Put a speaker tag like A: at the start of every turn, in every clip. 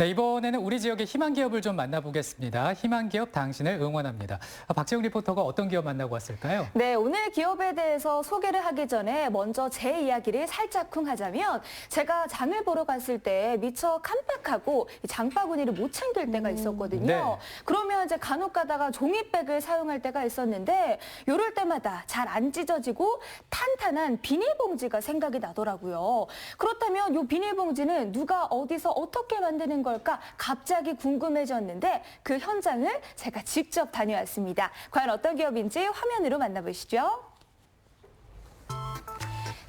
A: 네, 이번에는 우리 지역의 희망 기업을 좀 만나보겠습니다. 희망 기업 당신을 응원합니다. 아, 박재영 리포터가 어떤 기업 만나고 왔을까요?
B: 네, 오늘 기업에 대해서 소개를 하기 전에 먼저 제 이야기를 살짝쿵 하자면 제가 장을 보러 갔을 때 미처 깜빡하고 이 장바구니를 못 챙길 때가 있었거든요.
A: 네.
B: 그러면 이제 간혹 가다가 종이백을 사용할 때가 있었는데 이럴 때마다 잘 안 찢어지고 탄탄한 비닐봉지가 생각이 나더라고요. 그렇다면 이 비닐봉지는 누가 어디서 어떻게 만드는 걸까 갑자기 궁금해졌는데 그 현장을 제가 직접 다녀왔습니다. 과연 어떤 기업인지 화면으로 만나보시죠.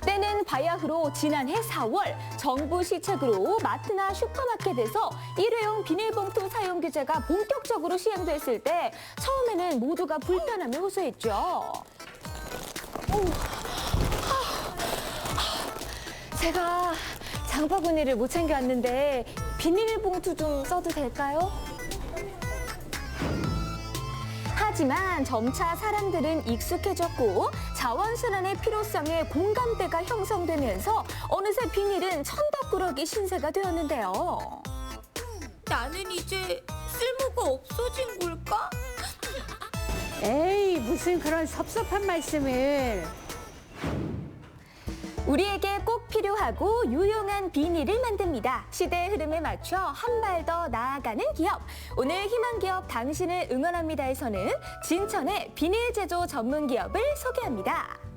B: 때는 바야흐로 지난해 4월 정부 시책으로 마트나 슈퍼마켓에서 일회용 비닐봉투 사용 규제가 본격적으로 시행됐을 때 처음에는 모두가 불편함을 호소했죠. 오, 아, 아, 제가 장바구니를 못 챙겨왔는데 비닐봉투 좀 써도 될까요? 하지만 점차 사람들은 익숙해졌고 자원순환의 필요성에 공감대가 형성되면서 어느새 비닐은 천덕꾸러기 신세가 되었는데요.
C: 나는 이제 쓸모가 없어진 걸까?
D: 에이 무슨 그런 섭섭한 말씀을
B: 우리에게 꼭 필요하고 유용한 비닐을 만듭니다. 시대의 흐름에 맞춰 한 발 더 나아가는 기업. 오늘 희망기업 당신을 응원합니다에서는 진천의 비닐 제조 전문 기업을 소개합니다.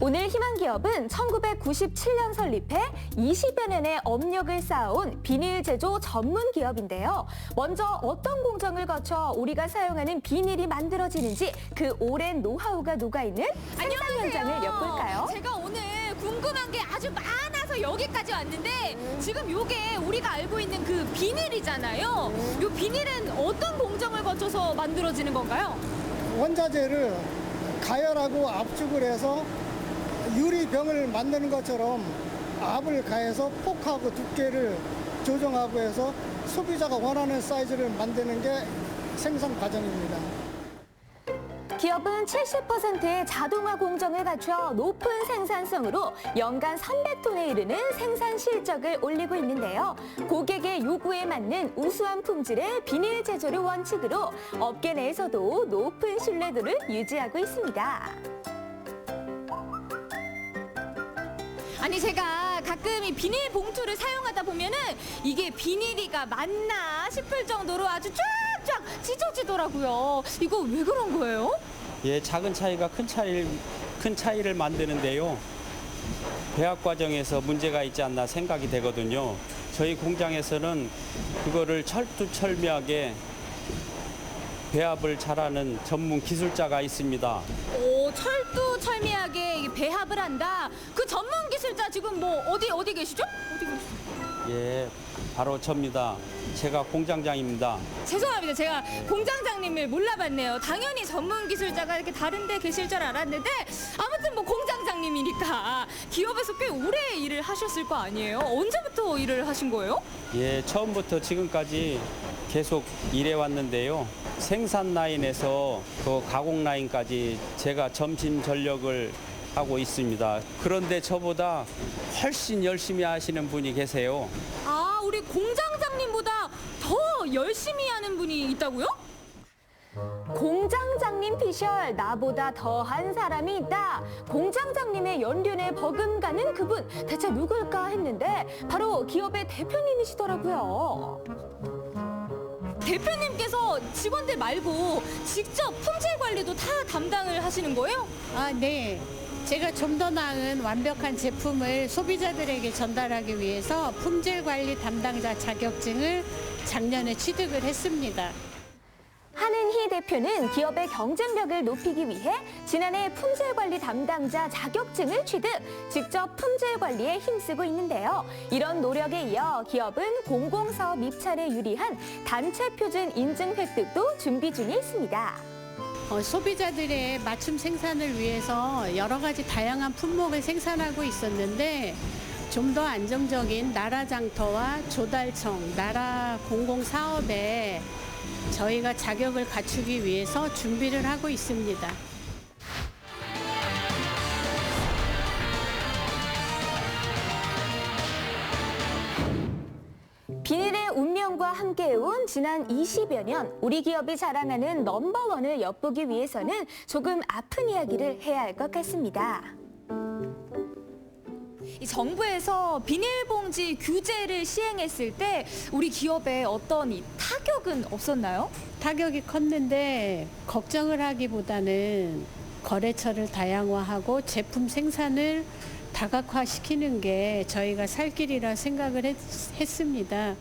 B: 오늘 희망기업은 1997년 설립해 20여 년의 업력을 쌓아온 비닐 제조 전문 기업인데요. 먼저 어떤 공정을 거쳐 우리가 사용하는 비닐이 만들어지는지 그 오랜 노하우가 녹아있는 생산 현장을 엿볼까요?
C: 제가 오늘 궁금한 게 아주 많아서 여기까지 왔는데 지금 요게 우리가 알고 있는 그 비닐이잖아요. 요 비닐은 어떤 공정을 거쳐서 만들어지는 건가요?
E: 원자재를 가열하고 압축을 해서 유리병을 만드는 것처럼 압을 가해서 폭하고 두께를 조정하고 해서 소비자가 원하는 사이즈를 만드는 게 생산 과정입니다.
B: 기업은 70%의 자동화 공정을 갖춰 높은 생산성으로 연간 300톤에 이르는 생산 실적을 올리고 있는데요. 고객의 요구에 맞는 우수한 품질의 비닐 제조를 원칙으로 업계 내에서도 높은 신뢰도를 유지하고 있습니다.
C: 아니 제가 가끔 이 비닐 봉투를 사용하다 보면은 이게 비닐이가 맞나 싶을 정도로 아주 쫙쫙 찢어지더라고요. 이거 왜 그런 거예요?
F: 예, 작은 차이가 큰 차이를 큰 차이를 만드는데요. 배합 과정에서 문제가 있지 않나 생각이 되거든요. 저희 공장에서는 그거를 철두철미하게 배합을 잘하는 전문 기술자가 있습니다.
C: 오 철두철미하게 배합을 한다. 그 전문 기술자 지금 뭐 어디 어디 계시죠? 어디 계시죠?
F: 예, 바로 접니다. 제가 공장장입니다.
C: 죄송합니다. 제가 공장장님을 몰라봤네요. 당연히 전문 기술자가 이렇게 다른데 계실 줄 알았는데 아무튼 뭐 공장장님이니까 기업에서 꽤 오래 일을 하셨을 거 아니에요? 언제부터 일을 하신 거예요?
F: 예, 처음부터 지금까지 계속 일해 왔는데요. 생산 라인에서 그 가공 라인까지 제가 점심 전력을 하고 있습니다. 그런데 저보다 훨씬 열심히 하시는 분이 계세요.
C: 아, 우리 공장장님보다 더 열심히 하는 분이 있다고요?
B: 공장장님 피셜 나보다 더한 사람이 있다. 공장장님의 연륜에 버금가는 그분 대체 누굴까 했는데 바로 기업의 대표님이시더라고요.
C: 대표님께서 직원들 말고 직접 품질 관리도 다 담당을 하시는 거예요?
D: 아 네. 제가 좀 더 나은 완벽한 제품을 소비자들에게 전달하기 위해서 품질 관리 담당자 자격증을 작년에 취득을 했습니다.
B: 한은희 대표는 기업의 경쟁력을 높이기 위해 지난해 품질관리 담당자 자격증을 취득, 직접 품질 관리에 힘쓰고 있는데요. 이런 노력에 이어 기업은 공공사업 입찰에 유리한 단체 표준 인증 획득도 준비 중에 있습니다.
D: 어, 소비자들의 맞춤 생산을 위해서 여러 가지 다양한 품목을 생산하고 있었는데 좀 더 안정적인 나라 장터와 조달청, 나라 공공사업에 저희가 자격을 갖추기 위해서 준비를 하고 있습니다.
B: 비닐의 운명과 함께해온 지난 20여 년 우리 기업이 자랑하는 넘버원을 엿보기 위해서는 조금 아픈 이야기를 해야 할 것 같습니다.
C: 이 정부에서 비닐봉지 규제를 시행했을 때 우리 기업에 어떤 이 타격은 없었나요?
D: 타격이 컸는데 걱정을 하기보다는 거래처를 다양화하고 제품 생산을 다각화시키는 게 저희가 살 길이라 생각을 했, 했습니다.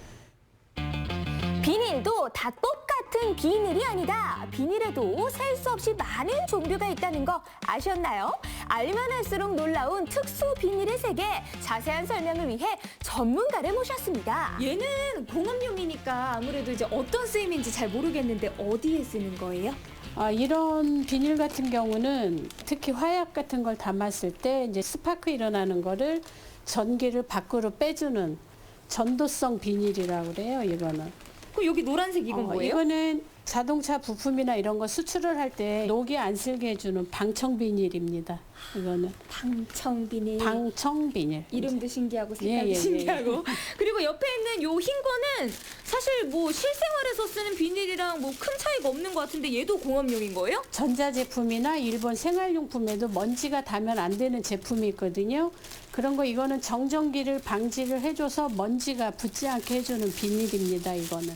B: 비닐도 다똑 같은 비닐이 아니다. 비닐에도 셀 수 없이 많은 종류가 있다는 거 아셨나요? 알면 할수록 놀라운 특수 비닐의 세계 자세한 설명을 위해 전문가를 모셨습니다.
C: 얘는 공업용이니까 아무래도 이제 어떤 쓰임인지 잘 모르겠는데 어디에 쓰는 거예요?
D: 아, 이런 비닐 같은 경우는 특히 화약 같은 걸 담았을 때 이제 스파크 일어나는 거를 전기를 밖으로 빼주는 전도성 비닐이라고 그래요, 이거는.
C: 그 여기 노란색 이건
D: 어,
C: 뭐예요?
D: 이거는 자동차 부품이나 이런 거 수출을 할 때 녹이 안 슬게 해주는 방청 비닐입니다. 이거는
C: 방청 비닐.
D: 방청 비닐.
C: 이름도 신기하고 색깔도
D: 예, 예, 예.
C: 신기하고 그리고 옆에 있는 요 흰 거는 사실 뭐 실생활에서 쓰는 비닐이랑 뭐 큰 차이가 없는 것 같은데 얘도 공업용인 거예요?
D: 전자제품이나 일본 생활용품에도 먼지가 닿으면 안 되는 제품이 있거든요. 그런 거 이거는 정전기를 방지를 해줘서 먼지가 붙지 않게 해주는 비닐입니다. 이거는.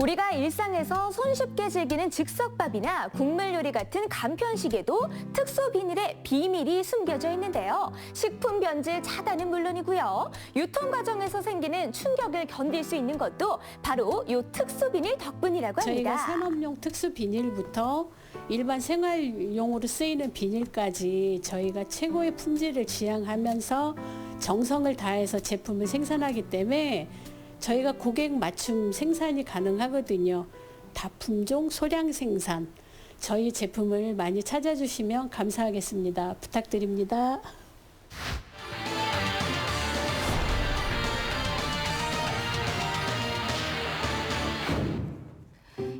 B: 우리가 일상에서 손쉽게 즐기는 즉석밥이나 국물 요리 같은 간편식에도 특수 비닐에 비밀이 숨겨져 있는데요. 식품 변질 차단은 물론이고요. 유통 과정에서 생기는 충격을 견딜 수 있는 것도 바로 이 특수 비닐 덕분이라고 합니다.
D: 저희가 산업용 특수 비닐부터 일반 생활용으로 쓰이는 비닐까지 저희가 최고의 품질을 지향하면서 정성을 다해서 제품을 생산하기 때문에 저희가 고객 맞춤 생산이 가능하거든요. 다품종 소량 생산. 저희 제품을 많이 찾아주시면 감사하겠습니다. 부탁드립니다.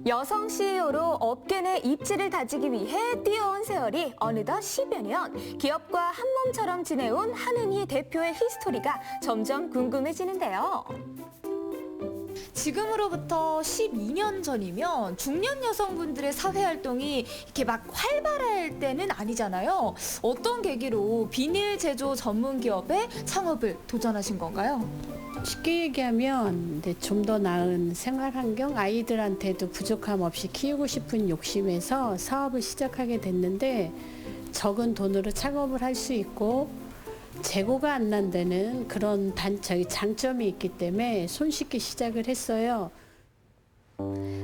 B: 여성 CEO로 업계 내 입지를 다지기 위해 뛰어온 세월이 어느덧 10여 년 기업과 한 몸처럼 지내온 한은희 대표의 히스토리가 점점 궁금해지는데요.
C: 지금으로부터 12년 전이면 중년 여성분들의 사회 활동이 이렇게 막 활발할 때는 아니잖아요. 어떤 계기로 비닐 제조 전문 기업에 창업을 도전하신 건가요?
D: 쉽게 얘기하면 좀 더 나은 생활 환경, 아이들한테도 부족함 없이 키우고 싶은 욕심에서 사업을 시작하게 됐는데 적은 돈으로 창업을 할 수 있고 재고가 안 난다는 그런 단 저희 장점이 있기 때문에 손쉽게 시작을 했어요.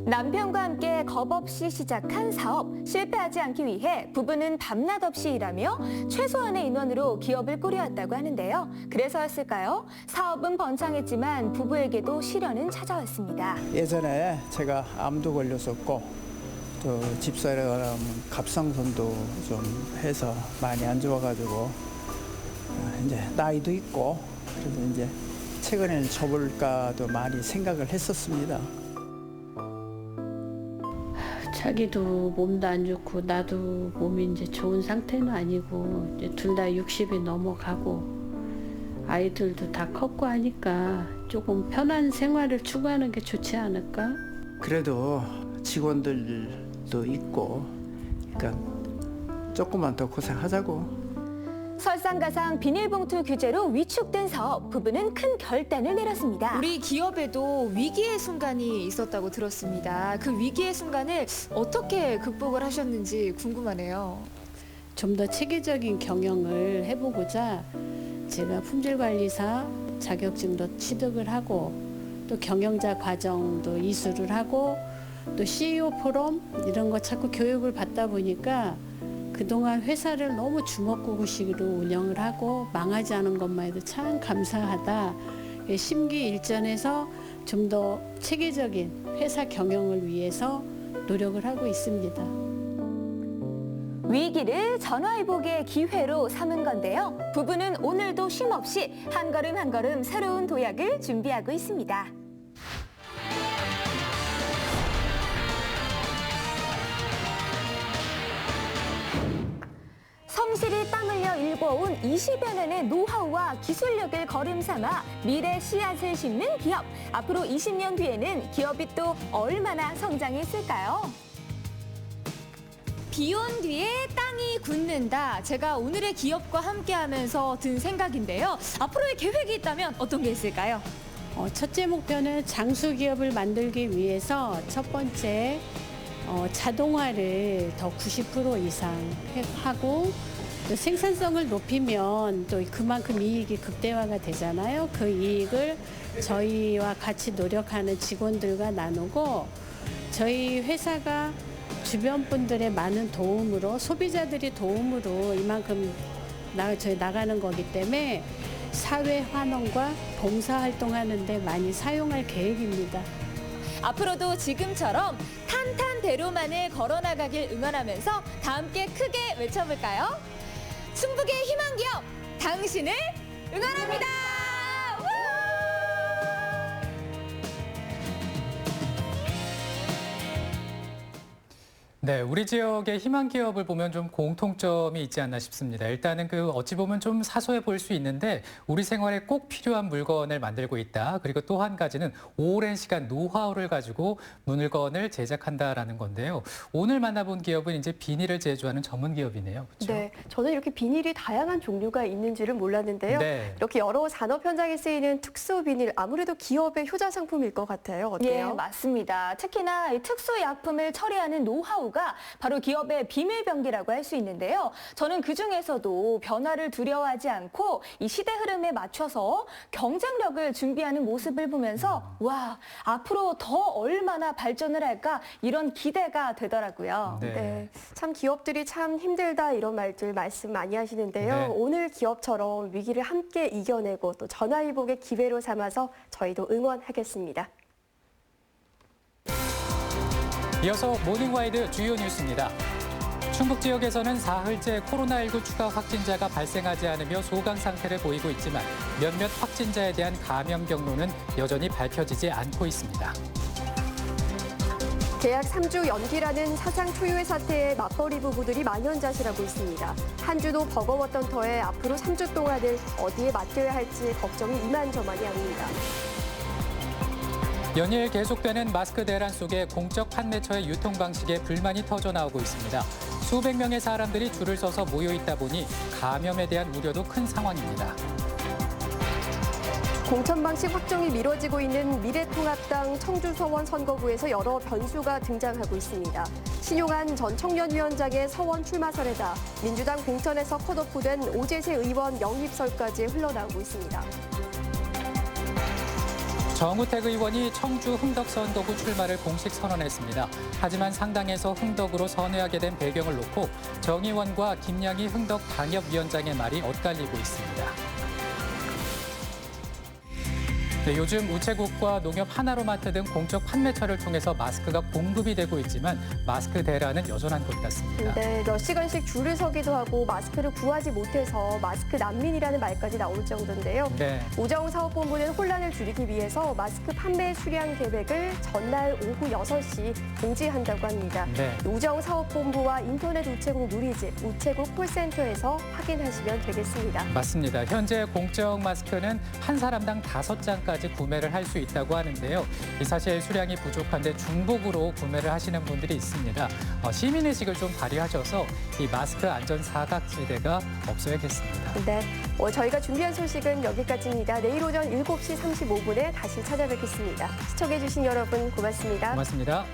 B: 남편과 함께 겁 없이 시작한 사업 실패하지 않기 위해 부부는 밤낮 없이 일하며 최소한의 인원으로 기업을 꾸려왔다고 하는데요. 그래서였을까요? 사업은 번창했지만 부부에게도 시련은 찾아왔습니다.
G: 예전에 제가 암도 걸렸었고 또 집사람 갑상선도 좀 해서 많이 안 좋아가지고 아, 이제 나이도 있고 그래서 이제 최근에는 접을까도 많이 생각을 했었습니다.
D: 자기도 몸도 안 좋고 나도 몸이 이제 좋은 상태는 아니고 이제 둘다 60이 넘어가고 아이들도 다 컸고 하니까 조금 편한 생활을 추구하는 게 좋지 않을까?
G: 그래도 직원들도 있고 그러니까 조금만 더 고생하자고
B: 설상가상 비닐봉투 규제로 위축된 사업 부부는 큰 결단을 내렸습니다.
C: 우리 기업에도 위기의 순간이 있었다고 들었습니다. 그 위기의 순간을 어떻게 극복을 하셨는지 궁금하네요.
D: 좀 더 체계적인 경영을 해보고자 제가 품질관리사 자격증도 취득을 하고 또 경영자 과정도 이수를 하고 또 CEO 포럼 이런 거 자꾸 교육을 받다 보니까 그동안 회사를 너무 주먹구구식으로 운영을 하고 망하지 않은 것만 해도 참 감사하다. 심기일전해서 좀 더 체계적인 회사 경영을 위해서 노력을 하고 있습니다.
B: 위기를 전화위복의 기회로 삼은 건데요. 부부는 오늘도 쉼없이 한 걸음 한 걸음 새로운 도약을 준비하고 있습니다. 성실히 땀 흘려 일궈온 20여 년의 노하우와 기술력을 거름삼아 미래 씨앗을 심는 기업. 앞으로 20년 뒤에는 기업이 또 얼마나 성장했을까요?
C: 비온 뒤에 땅이 굳는다. 제가 오늘의 기업과 함께하면서 든 생각인데요. 앞으로의 계획이 있다면 어떤 게 있을까요?
D: 어, 첫째 목표는 장수 기업을 만들기 위해서 첫 번째 어, 자동화를 더 90% 이상 해- 하고 또 생산성을 높이면 또 그만큼 이익이 극대화가 되잖아요. 그 이익을 저희와 같이 노력하는 직원들과 나누고 저희 회사가 주변 분들의 많은 도움으로 소비자들이 도움으로 이만큼 나, 저희 나가는 거기 때문에 사회 환원과 봉사 활동하는데 많이 사용할 계획입니다.
C: 앞으로도 지금처럼 탄탄대로만을 걸어나가길 응원하면서 다 함께 크게 외쳐볼까요? 충북의 희망 기업, 당신을 응원합니다!
A: 네, 우리 지역의 희망 기업을 보면 좀 공통점이 있지 않나 싶습니다. 일단은 그 어찌 보면 좀 사소해 보일 수 있는데 우리 생활에 꼭 필요한 물건을 만들고 있다. 그리고 또 한 가지는 오랜 시간 노하우를 가지고 물건을 제작한다라는 건데요. 오늘 만나본 기업은 이제 비닐을 제조하는 전문 기업이네요. 그렇죠?
H: 네, 저는 이렇게 비닐이 다양한 종류가 있는지를 몰랐는데요.
A: 네.
H: 이렇게 여러 산업 현장에 쓰이는 특수 비닐 아무래도 기업의 효자 상품일 것 같아요. 어때요?
B: 예, 맞습니다. 특히나 이 특수 약품을 처리하는 노하우 가 바로 기업의 비밀병기라고 할 수 있는데요. 저는 그 중에서도 변화를 두려워하지 않고 이 시대 흐름에 맞춰서 경쟁력을 준비하는 모습을 보면서 와 앞으로 더 얼마나 발전을 할까 이런 기대가 되더라고요.
A: 네.
H: 네, 참 기업들이 참 힘들다 이런 말들 말씀 많이 하시는데요.
A: 네.
H: 오늘 기업처럼 위기를 함께 이겨내고 또 전화위복의 기회로 삼아서 저희도 응원하겠습니다.
A: 이어서 모닝와이드 주요 뉴스입니다. 충북 지역에서는 사흘째 코로나19 추가 확진자가 발생하지 않으며 소강 상태를 보이고 있지만 몇몇 확진자에 대한 감염 경로는 여전히 밝혀지지 않고 있습니다.
H: 계약 3주 연기라는 사상 초유의 사태에 맞벌이 부부들이 만연자실하고 있습니다. 한 주도 버거웠던 터에 앞으로 3주 동안을 어디에 맡겨야 할지 걱정이 이만저만이 아닙니다.
A: 연일 계속되는 마스크 대란 속에 공적 판매처의 유통 방식에 불만이 터져 나오고 있습니다. 수백 명의 사람들이 줄을 서서 모여 있다 보니 감염에 대한 우려도 큰 상황입니다.
H: 공천 방식 확정이 미뤄지고 있는 미래통합당 청주서원 선거구에서 여러 변수가 등장하고 있습니다. 신용한 전 청년위원장의 서원 출마 사례다. 민주당 공천에서 컷오프된 오재세 의원 영입설까지 흘러나오고 있습니다.
A: 정우택 의원이 청주 흥덕 선거구 출마를 공식 선언했습니다. 하지만 상당에서 흥덕으로 선회하게 된 배경을 놓고 정 의원과 김양희 흥덕 당협위원장의 말이 엇갈리고 있습니다. 네, 요즘 우체국과 농협 하나로마트 등 공적 판매처를 통해서 마스크가 공급이 되고 있지만 마스크 대란은 여전한 것 같습니다.
H: 네, 몇 시간씩 줄을 서기도 하고 마스크를 구하지 못해서 마스크 난민이라는 말까지 나올 정도인데요.
A: 네.
H: 우정 사업본부는 혼란을 줄이기 위해서 마스크 판매 수량 계획을 전날 오후 6시 공지한다고 합니다.
A: 네.
H: 우정 사업본부와 인터넷 우체국 누리집, 우체국 콜센터에서 확인하시면 되겠습니다.
A: 맞습니다. 현재 공적 마스크는 한 사람당 다섯 장까지 구매를 할 수 있다고 하는데요. 이 사실 수량이 부족한데 중복으로 구매를 하시는 분들이 있습니다. 어, 시민의식을 좀 발휘하셔서 이 마스크 안전 사각지대가 없어야겠습니다.
H: 네, 어, 저희가 준비한 소식은 여기까지입니다. 내일 오전 7시 35분에 다시 찾아뵙겠습니다. 시청해주신 여러분 고맙습니다.
A: 고맙습니다.